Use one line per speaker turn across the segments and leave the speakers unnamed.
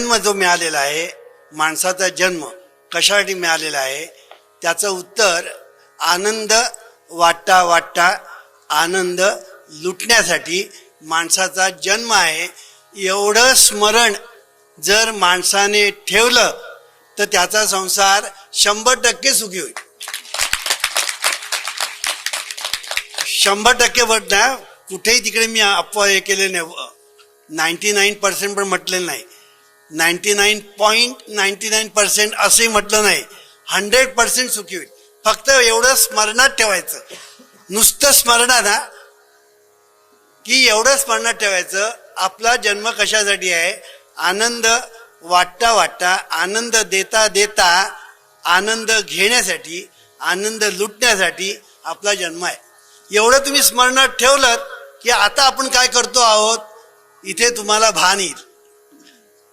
जन्म जो मिळालेला आहे माणसाचा जन्म कशासाठी मिळालेला आहे त्याचं उत्तर आनंद वाटता वाटता आनंद लुटण्यासाठी माणसाचा जन्म आहे. एवढं स्मरण जर माणसाने ठेवलं तर त्याचा संसार शंभर टक्के सुखी होईल. शंभर टक्के बट ना कुठेही तिकडे मी अफवा हे केले नाही. नाईन्टी नाईन पर्सेंट पण म्हटलेलं नाही. Ninety nine point ninety nine percent असंही म्हटलं नाही. हंड्रेड पर्सेंट सुखी होईल. फक्त एवढं स्मरणात ठेवायचं. नुसतं स्मरणात ना की एवढं स्मरणात ठेवायचं आपला जन्म कशासाठी आहे? आनंद वाटता वाटता आनंद देता देता आनंद घेण्यासाठी आनंद लुटण्यासाठी आपला जन्म आहे. एवढं तुम्ही स्मरणात ठेवलं की आता आपण काय करतो आहोत? इथे तुम्हाला भान येईल.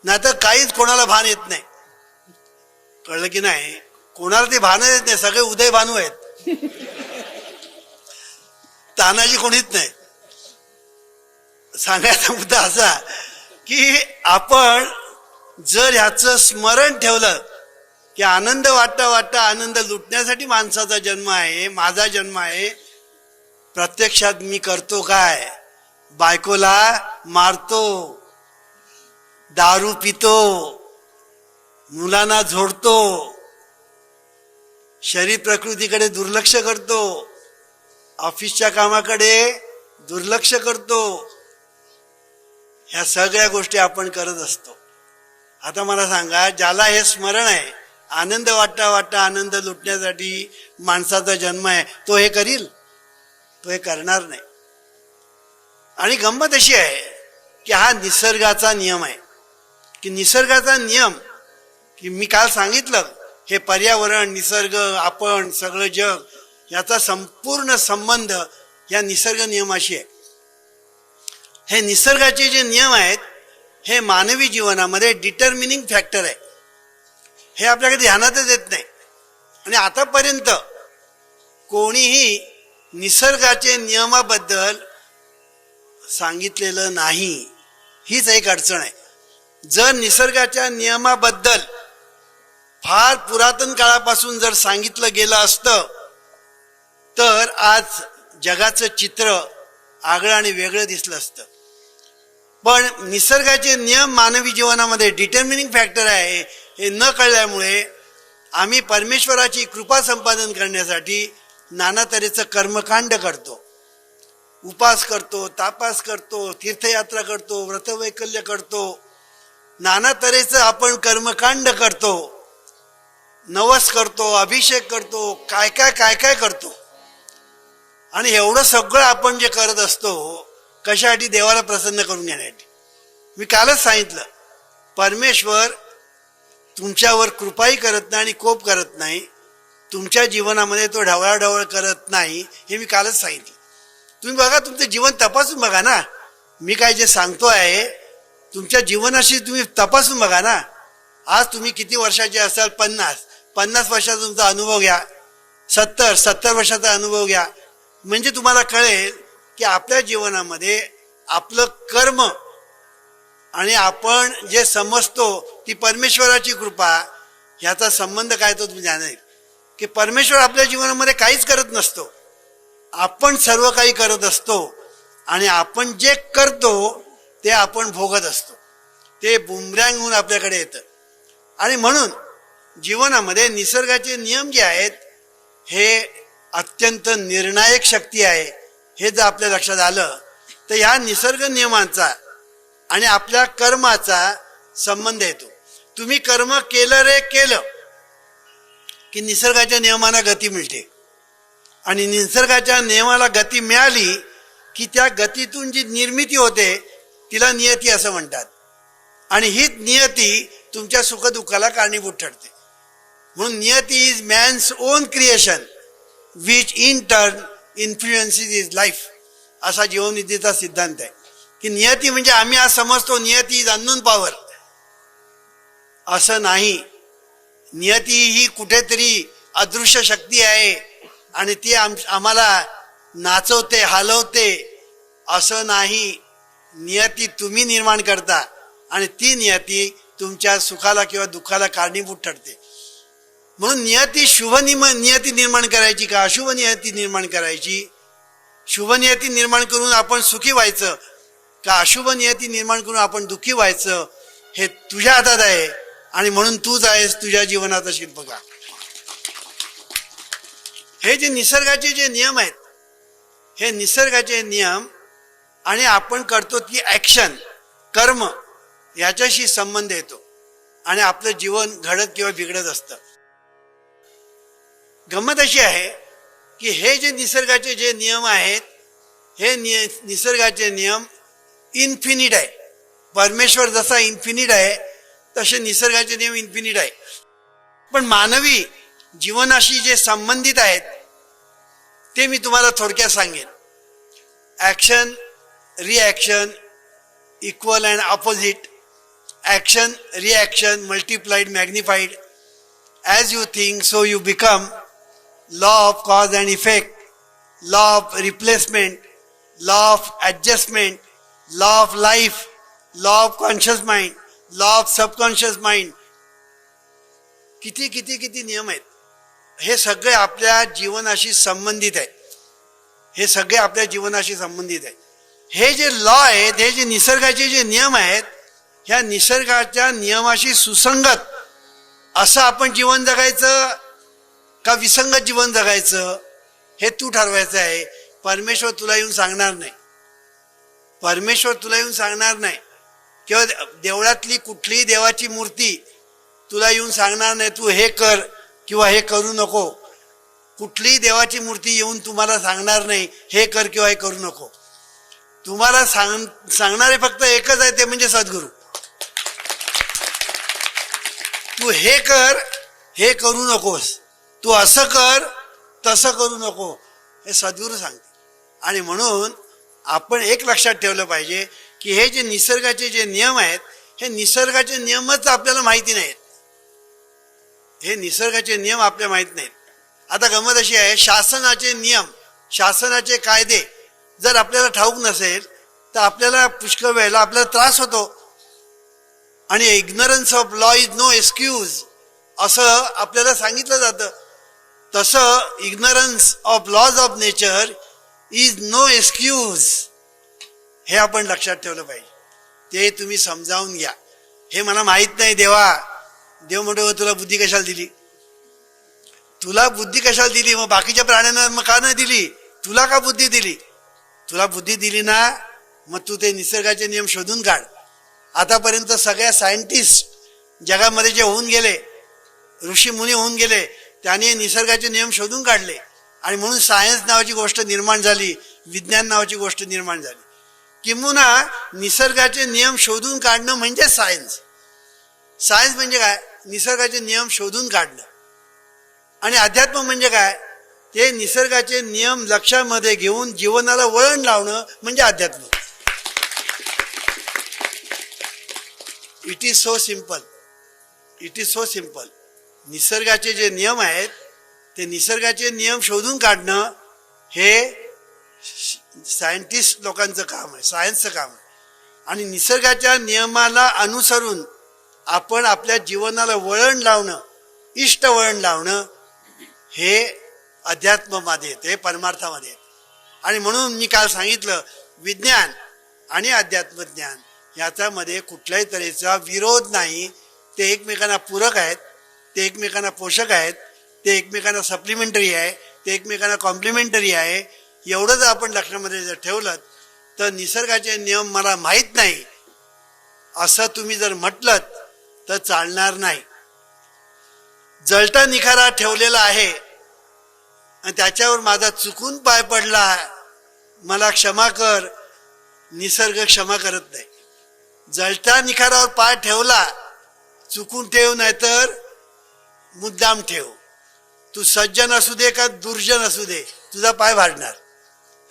नाहीतर काहीच कोणाला भान येत नाही. कळलं की नाही? कोणाला ते भान येत नाही. सगळे उदय भानू आहेत. तानाजी कोणीच नाही. सांगायचा मुद्दा असा की आपण जर ह्याचं स्मरण ठेवलं की आनंद वाटता वाटता आनंद लुटण्यासाठी माणसाचा जन्म आहे माझा जन्म आहे प्रत्यक्षात मी करतो काय? बायकोला मारतो. दारू पितो मुलांना झोडतो शरीर प्रकृतीकडे दुर्लक्ष करतो ऑफिसच्या कामाकडे दुर्लक्ष करतो ह्या सगळ्या गोष्टी आपण करत असतो. आता मला सांगा ज्याला हे स्मरण आहे आनंद वाटता वाटता आनंद लुटण्यासाठी माणसाचा जन्म आहे तो हे करील? तो हे करणार नाही. आणि गंमत अशी आहे की हा निसर्गाचा नियम आहे. की निसर्गाचा नियम की मी काल सांगितलं हे पर्यावरण निसर्ग आपण सगळं जग याचा संपूर्ण संबंध या निसर्ग नियमाशी आहे. हे निसर्गाचे जे नियम आहेत हे मानवी जीवनामध्ये डिटर्मिनिंग फॅक्टर आहे. हे आपल्याकडे ध्यानातच येत नाही. आणि आतापर्यंत कोणीही निसर्गाचे नियमाबद्दल सांगितलेलं नाही. हीच एक अडचण आहे. जर निसर्गाच्या नियमाबद्दल फार पुरातन काळापासून जर सांगितलं गेलं असतं तर आज जगाचं चित्र आगळं आणि वेगळं दिसलं असतं. पण निसर्गाचे नियम मानवी जीवनामध्ये डिटर्मिनिंग फॅक्टर आहे हे न कळल्यामुळे आम्ही परमेश्वराची कृपा संपादन करण्यासाठी नाना तऱ्हेचं कर्मकांड करतो. उपास करतो तापास करतो तीर्थयात्रा करतो व्रतवैकल्य करतो नाना तऱ्हेचं आपण कर्मकांड करतो नवस करतो अभिषेक करतो काय काय काय काय करतो. आणि एवढं सगळं आपण जे करत असतो कशासाठी देवाला प्रसन्न करून घेण्यासाठी. मी कालच सांगितलं परमेश्वर तुमच्यावर कृपाही करत नाही आणि कोप करत नाही. तुमच्या जीवनामध्ये तो ढवळाढवळ करत नाही हे मी कालच सांगितलं. तुम्ही बघा तुमचं जीवन तपासून बघा ना. मी काय जे सांगतो आहे तुमच्या जीवनाशी तुम्ही तपासून बघा ना. आज तुम्ही किती वर्षाचे असाल? पन्नास. पन्नास वर्षाचा तुमचा अनुभव घ्या. सत्तर सत्तर वर्षाचा अनुभव घ्या. म्हणजे तुम्हाला कळेल की आपल्या जीवनामध्ये आपलं कर्म आणि आपण जे समजतो ती परमेश्वराची कृपा ह्याचा संबंध काय तो तुम्ही जाणेल. की परमेश्वर आपल्या जीवनामध्ये काहीच करत नसतो. आपण सर्व काही करत असतो आणि आपण जे करतो ते आपण भोगत असतो. ते बुमऱ्यांग होऊन आपल्याकडे येतं. आणि म्हणून जीवनामध्ये निसर्गाचे नियम जे आहेत हे अत्यंत निर्णायक शक्ती आहे. हे जर आपल्या लक्षात आलं तर ह्या निसर्ग नियमांचा आणि आपल्या कर्माचा संबंध येतो. तुम्ही कर्म केलं रे केलं की निसर्गाच्या नियमांना गती मिळते. आणि निसर्गाच्या नियमाला गती मिळाली की त्या गतीतून जी निर्मिती होते तिला नियती असं म्हणतात. आणि हीच नियती तुमच्या सुखदुःखाला कारणीभूत ठरते. म्हणून नियती is man's own creation which in turn influences is life असा जीवनविद्येचा सिद्धांत आहे. की नियती म्हणजे आम्ही आज समजतो नियती इज अननोन पॉवर असं नाही. नियती ही कुठेतरी अदृश्य शक्ती आहे आणि ती आम आम्हाला नाचवते हलवते असं नाही. नियती तुम्ही निर्माण करता आणि ती नियती तुमच्या सुखाला किंवा दुःखाला कारणीभूत ठरते. म्हणून नियती शुभ निम नियती निर्माण करायची का? अशुभ नियती निर्माण करायची. शुभ नियती निर्माण करून आपण सुखी व्हायचं का? अशुभ नियती निर्माण करून आपण दुःखी व्हायचं हे तुझ्या हातात आहे आणि म्हणून तूच आहेस तुझ्या जीवनाचा शिल्पकार हे जे निसर्गाचे जे नियम आहेत हे निसर्गाचे नियम आणि आपण करतो ती ॲक्शन कर्म याच्याशी संबंध येतो. आणि आपलं जीवन घडत किंवा बिघडत असतं. गंमत अशी आहे की हे जे निसर्गाचे जे नियम आहेत हे निय निसर्गाचे नियम इन्फिनिट आहे. परमेश्वर जसा इन्फिनिट आहे तसे निसर्गाचे नियम इन्फिनिट आहे. पण मानवी जीवनाशी जे संबंधित आहेत ते मी तुम्हाला थोडक्यात सांगेन. Action reaction equal and opposite action reaction multiplied magnified as you think so you become law of cause and effect law of replacement law of adjustment law of life law of conscious mind law of subconscious mind किती किती किती नियम आहेत? हे सगळे आपल्या जीवनाशी संबंधित आहे हे सगळे आपल्या जीवनाशी संबंधित आहे हे जे लॉ आहेत हे जे निसर्गाचे जे नियम आहेत ह्या निसर्गाच्या नियमाशी सुसंगत असं आपण जीवन जगायचं का विसंगत जीवन जगायचं हे तू ठरवायचं आहे. परमेश्वर तुला येऊन सांगणार नाही. परमेश्वर तुला येऊन सांगणार नाही. किंवा देवळातली कुठलीही देवाची मूर्ती तुला येऊन सांगणार नाही तू हे कर किंवा हे करू नको. कुठलीही देवाची मूर्ती येऊन तुम्हाला सांगणार नाही हे कर किंवा हे करू नको. तुम्हाला सांग सांगणारे फक्त एकच आहे ते म्हणजे सद्गुरू. तू हे कर हे करू नकोस. तू असं कर तसं करू नको. हे सद्गुरू सांगते आणि म्हणून आपण एक लक्षात ठेवलं पाहिजे की हे जे निसर्गाचे जे नियम आहेत हे निसर्गाचे नियमच आपल्याला माहिती नाहीत. हे निसर्गाचे नियम आपल्याला माहीत नाहीत. आता गमत अशी आहे शासनाचे नियम शासनाचे कायदे जर आपल्याला ठाऊक नसेल तर आपल्याला पुष्कळ वेळेला आपल्याला त्रास होतो. आणि ignorance of law is no excuse असं आपल्याला सांगितलं जातं. तसं ignorance of laws of nature is no excuse हे आपण लक्षात ठेवलं पाहिजे. ते तुम्ही समजावून घ्या. हे मला माहीत नाही देवा. देव म्हणतो तुला बुद्धी कशाला दिली? तुला बुद्धी कशाला दिली? मग बाकीच्या प्राण्यांना मग का नाही दिली? तुला का बुद्धी दिली? तुला बुद्धी दिली ना मग तू ते निसर्गाचे नियम शोधून काढ. आतापर्यंत सगळ्या सायंटिस्ट जगामध्ये जे होऊन गेले ऋषी मुनी होऊन गेले त्याने निसर्गाचे नियम शोधून काढले. आणि म्हणून सायन्स नावाची गोष्ट निर्माण झाली विज्ञान नावाची गोष्ट निर्माण झाली. किंबहुना निसर्गाचे नियम शोधून काढणं म्हणजे सायन्स सायन्स म्हणजे काय? निसर्गाचे नियम शोधून काढणं. आणि अध्यात्म म्हणजे काय? ते निसर्गाचे नियम लक्षामध्ये घेऊन जीवनाला वळण लावणं म्हणजे अध्यात्म it is so simple it is so simple निसर्गाचे जे नियम आहेत ते निसर्गाचे नियम शोधून काढणं हे सायंटिस्ट लोकांचं काम आहे सायन्सचं काम आहे. आणि निसर्गाच्या नियमाला अनुसरून आपण आपल्या जीवनाला वळण लावणं इष्ट वळण लावणं हे अध्यात्मामध्ये येते परमार्थामध्ये. आणि म्हणून मी काल सांगितलं विज्ञान आणि अध्यात्मज्ञान याच्यामध्ये कुठल्याही तऱ्हेचा विरोध नाही. ते एकमेकांना पूरक आहेत ते एकमेकांना पोषक आहेत ते एकमेकांना सप्लिमेंटरी आहे ते एकमेकांना कॉम्प्लिमेंटरी आहे. एवढं जर आपण लक्षामध्ये जर ठेवलं तर निसर्गाचे नियम मला माहीत नाही. असं तुम्ही जर म्हटलं तर चालणार नाही. जळता निखारा ठेवलेला आहे आणि त्याच्यावर माझा चुकून पाय पडला मला क्षमा कर. निसर्ग क्षमा करत नाही. जळता निखारावर पाय ठेवला चुकून ठेव नाहीतर मुद्दाम ठेव. तू सज्जन असू दे का दुर्जन असू दे तुझा पाय भाडणार.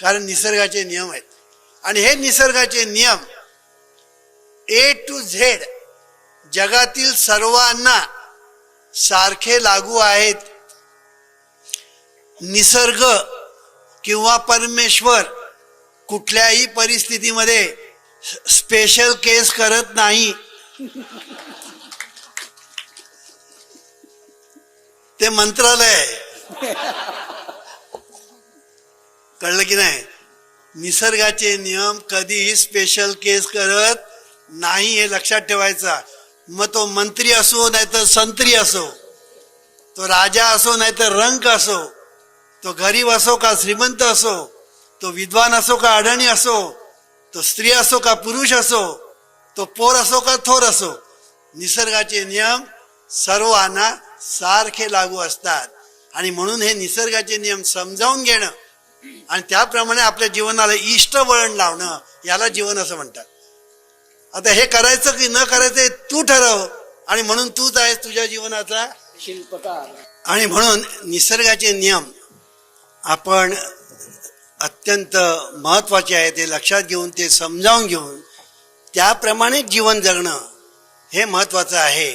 कारण निसर्गाचे नियम आहेत. आणि हे निसर्गाचे नियम ए टू झेड जगातील सर्वांना सारखे लागू आहेत. निसर्ग किंवा परमेश्वर कुठल्याही परिस्थितीमध्ये स्पेशल केस करत नाही. ते मंत्रालय कळलं की नाही? निसर्गाचे नियम कधीही स्पेशल केस करत नाही हे लक्षात ठेवायचा. मग तो मंत्री असो नाही तर संत्री असो तो राजा असो नाही तर रंक असो तो गरीब असो का श्रीमंत असो तो विद्वान असो का अडाणी असो तो स्त्री असो का पुरुष असो तो पोर असो का थोर असो निसर्गाचे नियम सर्वांना सारखे लागू असतात. आणि म्हणून हे निसर्गाचे नियम समजावून घेणं आणि त्याप्रमाणे आपल्या जीवनाला इष्ट वळण लावणं याला जीवन असं म्हणतात. आता हे करायचं की न करायचं तू ठरव आणि म्हणून तूच आहेस तुझ्या जीवनाचा
शिल्पकार.
आणि म्हणून निसर्गाचे नियम आपण अत्यंत महत्त्वाचे आहे ते लक्षात घेऊन ते समजावून घेऊन त्याप्रमाणे जीवन जगणं हे महत्त्वाचं आहे.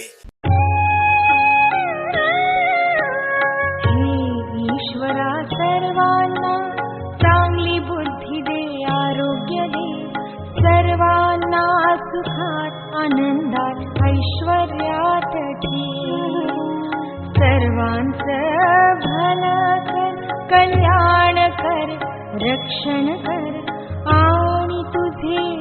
ईश्वरा सर्वांना चांगली बुद्धी दे आरोग्य दे. सर्वांना सुखात आनंदात ऐश्वर्यात ठे सर्वांचं भलं कल्याण कर रक्षण कर आणि तुझे